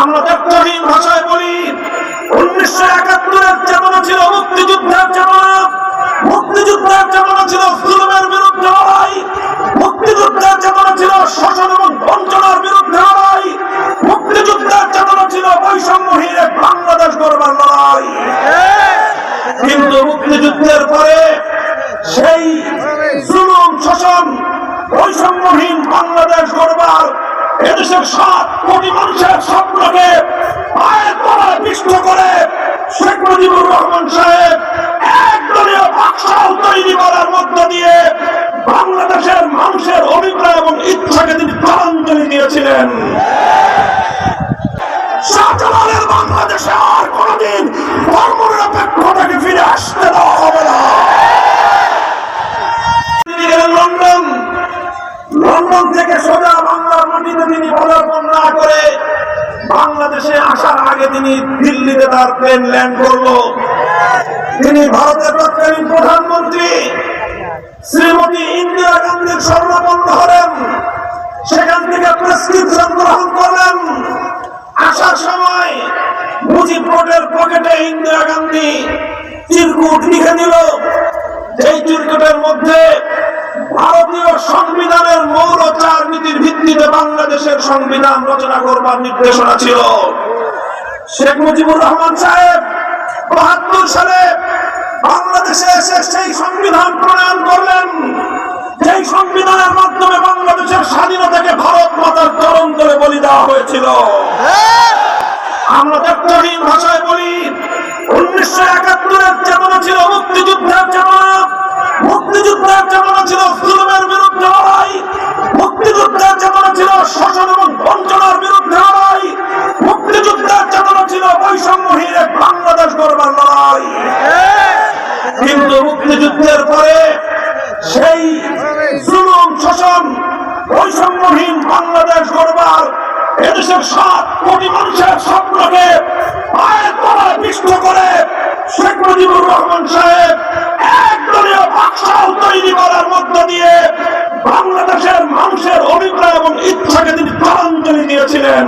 আমরা তত্ত্বহীন ভাষায় বলি, উনিশশো একাত্তরের চেতনা ছিল মুক্তিযুদ্ধের চেতনা। মুক্তিযুদ্ধের চেতনা ছিল জুলুমের বিরুদ্ধে লড়াই। মুক্তিযুদ্ধের চেতনা ছিল শোষণ এবং বঞ্চনার বিরুদ্ধে লড়াই। মুক্তিযুদ্ধের চেতনা ছিল বৈষম্যহীন বাংলাদেশ গড়বার লড়াই। এদেশের সাত কোটি মানুষের স্বপ্নকে পায়ের তলায় পিষ্ট করে শেখ মুজিবুর রহমান সাহেব একদলীয় বাকশাল তৈরি করার মধ্য দিয়ে বাংলাদেশের মানুষের অভিপ্রায় এবং ইচ্ছাকে তিনি জলাঞ্জলি দিয়েছিলেন। শাহজালালের বাংলাদেশে আর কোনদিন ধর্মনিরপেক্ষতাকে ফিরে আসতে দেওয়া হবে না। লন্ডন। লন্ডন থেকে সোজা মাটিতে তিনি পদার্পণ না করে বাংলাদেশে আসার আগে তিনি দিল্লিতে তার প্লেন ল্যান্ড করল। তিনি ভারতের তৎকালীন প্রধানমন্ত্রী শ্রীমতী ইন্দিরা গান্ধীর স্বর্ণপন্ন হলেন। সেখান থেকে প্রেসক্রিপশন গ্রহণ করলেন। আসার সময় মুজিব রোডের পকেটে ইন্দিরা গান্ধী চিরকুট লিখে দিল। এই চিরকুটের মধ্যে ভারতীয় সংবিধানের মৌল চার নীতির ভিত্তিতে বাংলাদেশের সংবিধান রচনা করবার নির্দেশনা ছিল। শেখ মুজিবুর রহমান সাহেব বাহাত্তর সালে বাংলাদেশে এসে সেই সংবিধান প্রণয়ন করলেন। যেই সংবিধানের মাধ্যমে বাংলাদেশের স্বাধীনতাকে ভারত মাতার চরণ করে বলি দেওয়া হয়েছিল। আমরা তত্ত্বহীন ভাষায় বলি, উনিশশো একাত্তরের চেতনা ছিল মুক্তিযুদ্ধের চেতনা। মুক্তিযুদ্ধের চেতনা ছিল শোষণ এবং বঞ্চনার বিরুদ্ধে লড়াই। মুক্তিযুদ্ধের চেতনা ছিল বৈষম্যহীন এক বাংলাদেশ গড়বার লড়াই। কিন্তু মুক্তিযুদ্ধের পরে সেই জুলুম, শোষণ, বৈষম্যহীন বাংলাদেশ গড়বার এদেশের সাত কোটি মানুষের স্বপ্নকে পায়ের তলায় পিষ্ট করে শেখ মুজিবুর রহমান সাহেব তৈরি করার মধ্য দিয়ে বাংলাদেশের মানুষের অভিপ্রায় এবং ইচ্ছাকে তিনি দিয়েছিলেন।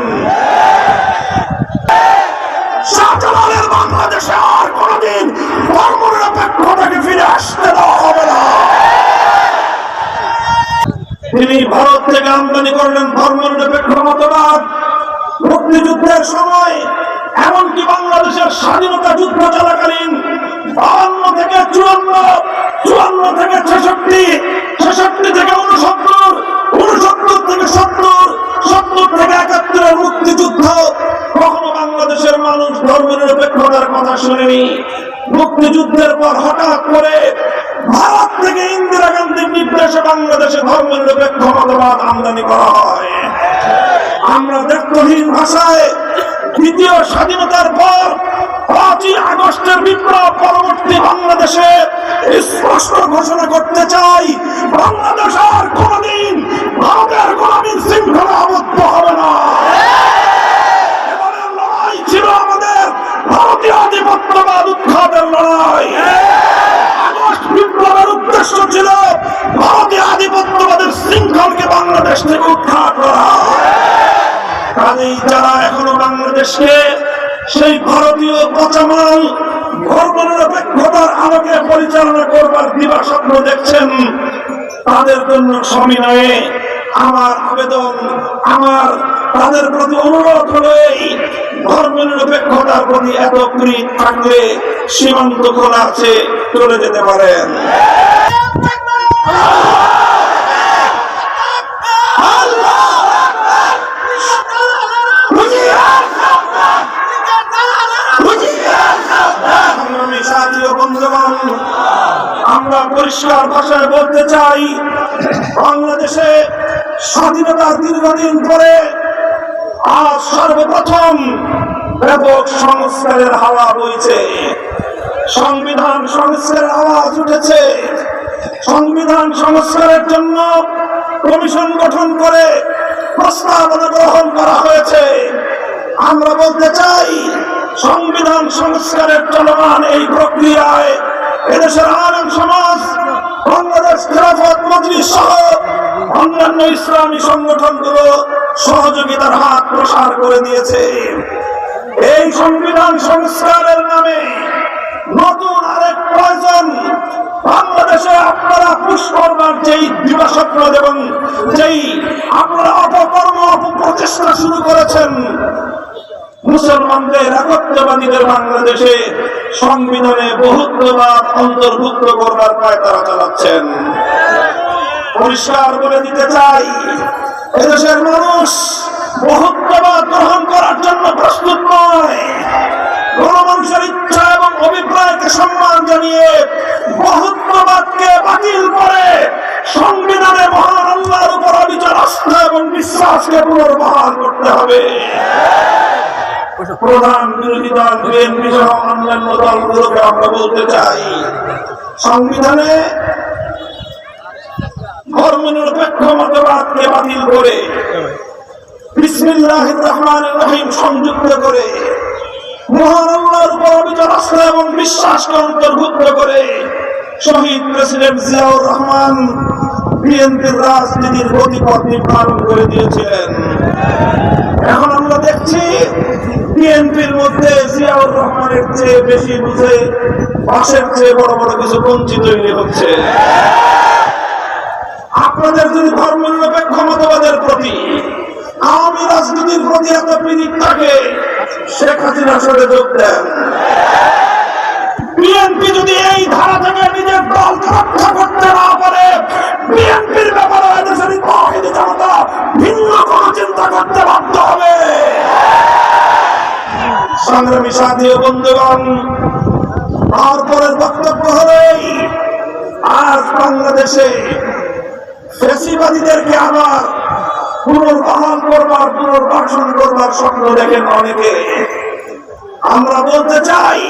তিনি ভারত থেকে আমদানি করলেন ধর্মনিরপেক্ষ মতবাদ মুক্তিযুদ্ধের সময় এমনকি বাংলাদেশের স্বাধীনতা যুদ্ধ চলাকালীন বাহান্ন থেকে চুয়ান্ন চুয়ান্ন থেকে ছেষট্টি ছেষট্টি থেকে উনসত্তর উনসত্তর থেকে সত্তর সত্তর থেকে একাত্তরের মুক্তিযুদ্ধ। কখনো বাংলাদেশের মানুষ ধর্মনিরপেক্ষতার কথা শুনেনি। মুক্তিযুদ্ধের পর হঠাৎ করে ভারত থেকে ইন্দিরা গান্ধীর নির্দেশে বাংলাদেশে ধর্মনিরপেক্ষ মতবাদ আমদানি করা হয়। আমরা দেখহীন ভাষায় দ্বিতীয় স্বাধীনতার পর পাঁচই আগস্টের বিপ্লব পরবর্তী বাংলাদেশে স্পষ্ট ঘোষণা করতে চাই, বাংলাদেশ আর কোনদিন ভারতের গোলামীর শৃঙ্খলা আবদ্ধ হবে না। এবারের ছিল আমাদের ভারতীয় আধিপত্যবাদ উৎখাতের লড়াই। আগস্ট বিপ্লবের উদ্দেশ্য ছিল ভারতীয় আধিপত্যবাদের শৃঙ্খলকে বাংলাদেশ থেকে উৎখাত করা। কাজেই যারা এখনও বাংলাদেশকে সেই ভারতীয় পচামাল ধর্মনিরপেক্ষতার আলোকে পরিচালনা করবার দিবা স্বপ্ন দেখছেন। তাদের জন্য সমিনয়ে আমার আবেদন, আমার তাদের প্রতি অনুরোধ হলো এই ধর্মনিরপেক্ষতার প্রতি এত প্রীত থাকলে সীমান্ত খোলা আছে, চলে যেতে পারেন সংগ্রামী সাথী ও বন্ধুগণ, আমরা পরিষ্কার ভাষায় বলতে চাই, বাংলাদেশে স্বাধীনতার দীর্ঘদিন পরে আজ সর্বপ্রথম ব্যাপক সংস্কারের হাওয়া বইছে। সংবিধান সংস্কারের আওয়াজ উঠেছে। সংবিধান সংস্কারের জন্য কমিশন গঠন করে প্রস্তাবনা গ্রহণ করা হয়েছে। আমরা বলতে চাই সংবিধান সংস্কারের চলমান এই প্রক্রিয়ায় এদেশের আলম সমাজ, বাংলাদেশ খেলাফত মজলিস সহ অন্যান্য ইসলামী সংগঠনগুলো সহযোগিতার হাত প্রসার করে দিয়েছে। এই সংবিধান সংস্কারের নামে নতুন আরেক প্রয়োজন, বাংলাদেশে আপনারা পুষ্করবার যেই দিবাস্বপ্ন এবং যেই আপনারা অপকর্ম অপপ্রচেষ্টা শুরু করেছেন মুসলমানদের একত্রবাদীদের বাংলাদেশে সংবিধানে বহুত্ববাদ অন্তর্ভুক্ত করবার পায়তারা চালাচ্ছেন। পরিষ্কার বলে দিতে চাই, এদেশের মানুষ বহুত্ববাদ গ্রহণ করার জন্য প্রস্তুত নয়। গণমানুষের ইচ্ছা এবং অভিপ্রায়কে সম্মান জানিয়ে বহুত্ববাদকে বাতিল করে সংবিধানে মহান আল্লাহর উপর অবিচার আস্থা এবং বিশ্বাসকে পুনর্বহাল করতে হবে। প্রধান বিরোধী দল বিএনপি সহ অন্যান্য দলগুলোকে আমরা বলতে চাই, সংবিধানে মতবাদকে বাতিল করে বিসমিল্লাহ রহমান রহিম সংযুক্ত করে, মহান আল্লাহর অবিচার আস্থা এবং বিশ্বাসকে অন্তর্ভুক্ত করে, শহীদ প্রেসিডেন্ট জিয়াউর রহমান বিএনপির রাজনীতির গতিপথ নির্ধারণ করে দিয়েছিলেন এখন আমরা দেখছি বিএনপির মধ্যে জিয়াউর রহমানের চেয়ে বেশি বুঝে পাশের চেয়ে বড় বড় কিছু বঞ্চিত হচ্ছে। আপনাদের যদি ধর্ম নিরপেক্ষ মতবাদের প্রতি, আওয়ামী রাজনীতির প্রতি এত পীড়িত থাকে, শেখ হাসিনার সাথে যোগ দেন। বিএনপি যদি এই ধারা থেকে নিজের দলকে রক্ষা করতে না পারে, বিএনপির ব্যাপারে এদেশের জনতা ভিন্ন কোন চিন্তা করতে বাধ্য হবে। সংগ্রামী সাথী বন্ধুগণ তারপরের বক্তব্য হলেই আজ বাংলাদেশে ফেসিবাদীদেরকে আবার পুনর্বহাল করবার, পুনর্বাসন করবার স্বপ্ন দেখেন অনেকে। আমরা বলতে চাই,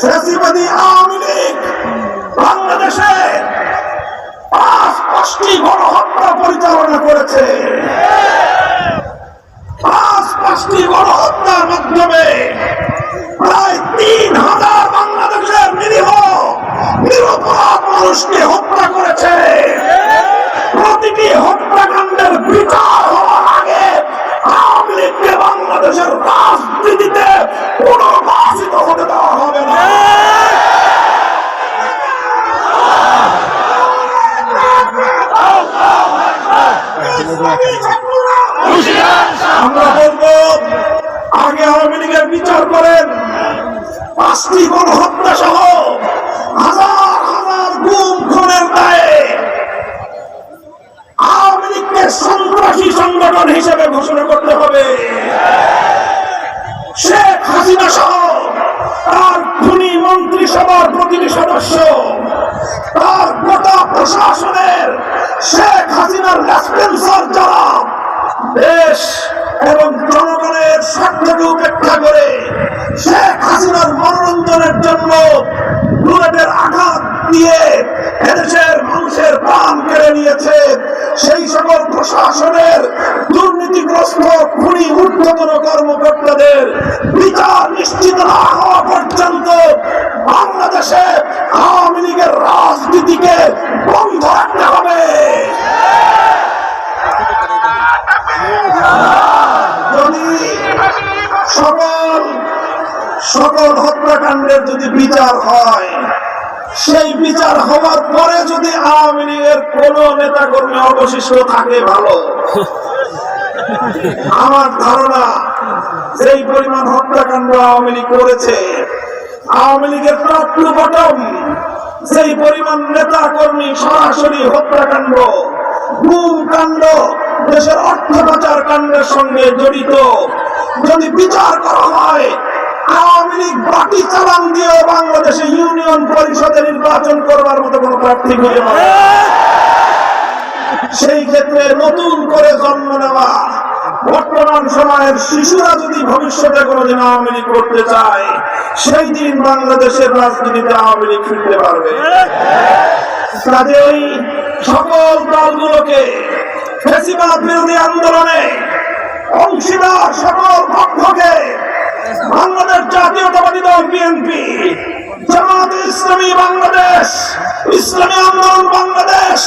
ফেসিবাদী আওয়ামী লীগ বাংলাদেশে পাঁচ পাঁচটি গণহত্যা পরিচালনা করেছে। পাঁচটি গণহত্যার মাধ্যমে প্রায় তিন হাজার বাংলাদেশের নিরীহ নিরপরাধ মানুষকে হত্যা করেছে। প্রতিটি হত্যাকাণ্ডের বিচার হওয়ার আগে আওয়ামী লীগকে বাংলাদেশের রাজনীতিতে পুনর্বাসিত হতে দেওয়া হবে না আমরা বলব আগে আওয়ামী লীগের বিচার করেন পাঁচটি গণহত্যা সহ হাজার হাজার গুম খুনের দায়ে আওয়ামী লীগকে সন্ত্রাসী সংগঠন হিসেবে ঘোষণা করতে হবে। শেখ হাসিনা সহ তার খুনি মন্ত্রিসভার প্রতিটি সদস্য, তার গোটা প্রশাসনের শেখ হাসিনার রেসপেন্সার যারা দেশ এবং জনগণের স্বার্থকে উপেক্ষা করে শেখ হাসিনার মনোরঞ্জনের জন্য বুলেটের আঘাত দিয়ে এদেশের মানুষের প্রাণ কেড়ে নিয়েছে। সেই সকল প্রশাসনের দুর্নীতিগ্রস্ত খুনি ঊর্ধ্বতন কর্মকর্তাদের বিচার নিশ্চিত না হওয়া পর্যন্ত বাংলাদেশে আওয়ামী লীগের রাজনীতিকে বন্ধ রাখতে হবে। সকল হত্যাকাণ্ডের যদি বিচার হয়, সেই বিচার হওয়ার পরে যদি আওয়ামী লীগের কোন নেতা কর্মী অবশিষ্ট থাকে ভালো। আমার ধারণা, যেই পরিমাণ হত্যাকাণ্ড আওয়ামী লীগ করেছে, আওয়ামী লীগের টপ টু যেই পরিমাণ নেতা কর্মী সরাসরি হত্যাকাণ্ড গুম কাণ্ড, দেশের অর্থ পাচার কাণ্ডের সঙ্গে জড়িত, যদি বিচার করা হয় আওয়ামী লীগ বাকি চালান দিয়ে বাংলাদেশে ইউনিয়ন পরিষদে নির্বাচন করবার মতো কোনো প্রার্থী খুঁজে পাবে সেই ক্ষেত্রে নতুন করে জন্ম নেওয়া বর্তমান সময়ের শিশুরা যদি ভবিষ্যতে কোনোদিন আওয়ামী লীগ করতে চায়, সেই দিন বাংলাদেশের রাজনীতিতে আওয়ামী লীগ ফিরতে পারবে। কাজেই সকল দলগুলোকে ফেসিবাদ বিরোধী আন্দোলনে অংশীদার সকল পক্ষকে বাংলাদেশ জাতীয়তাবাদী দল বিএনপি জামাত ইসলামী বাংলাদেশ ইসলামী আন্দোলন বাংলাদেশ